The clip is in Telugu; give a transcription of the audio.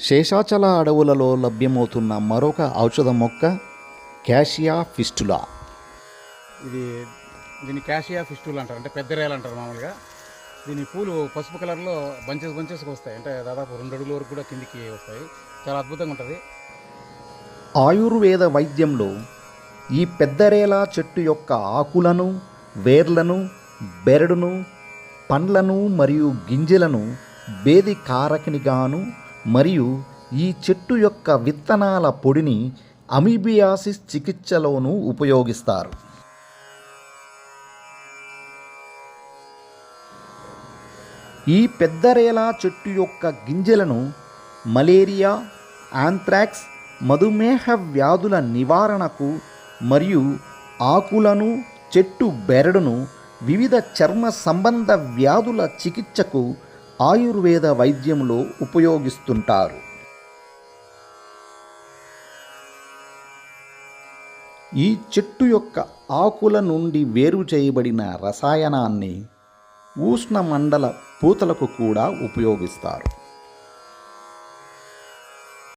శేషాచల అడవులలో లభ్యమవుతున్న మరొక ఔషధ మొక్క క్యాషియా ఫిస్టులా. ఇది దీన్ని క్యాషియా ఫిస్టూల్ అంటారు అంటే పెద్ద రేలు అంటారు మామూలుగా. దీని పూలు పసుపు కలర్లో బంచెస్ బంచెస్కి వస్తాయి అంటే దాదాపు రెండు అడుగుల వరకు కూడా కిందికి వస్తాయి. చాలా అద్భుతంగా ఉంటుంది. ఆయుర్వేద వైద్యంలో ఈ పెద్దరేల చెట్టు యొక్క ఆకులను వేర్లను బెరడును పండ్లను మరియు గింజలను బేది కారకినిగాను మరియు ఈ చెట్టు యొక్క విత్తనాల పొడిని అమీబియాసిస్ చికిత్సలోనూ ఉపయోగిస్తారు. ఈ పెద్దరేలా చెట్టు యొక్క గింజలను మలేరియా ఆంథ్రాక్స్ మధుమేహ వ్యాధుల నివారణకు మరియు ఆకులను చెట్టు బెరడును వివిధ చర్మ సంబంధ వ్యాధుల చికిత్సకు ఆయుర్వేద వైద్యంలో ఉపయోగిస్తుంటారు. ఈ చెట్టు యొక్క ఆకుల నుండి వేరు చేయబడిన రసాయనాన్ని ఉష్ణమండల పూతలకు కూడా ఉపయోగిస్తారు.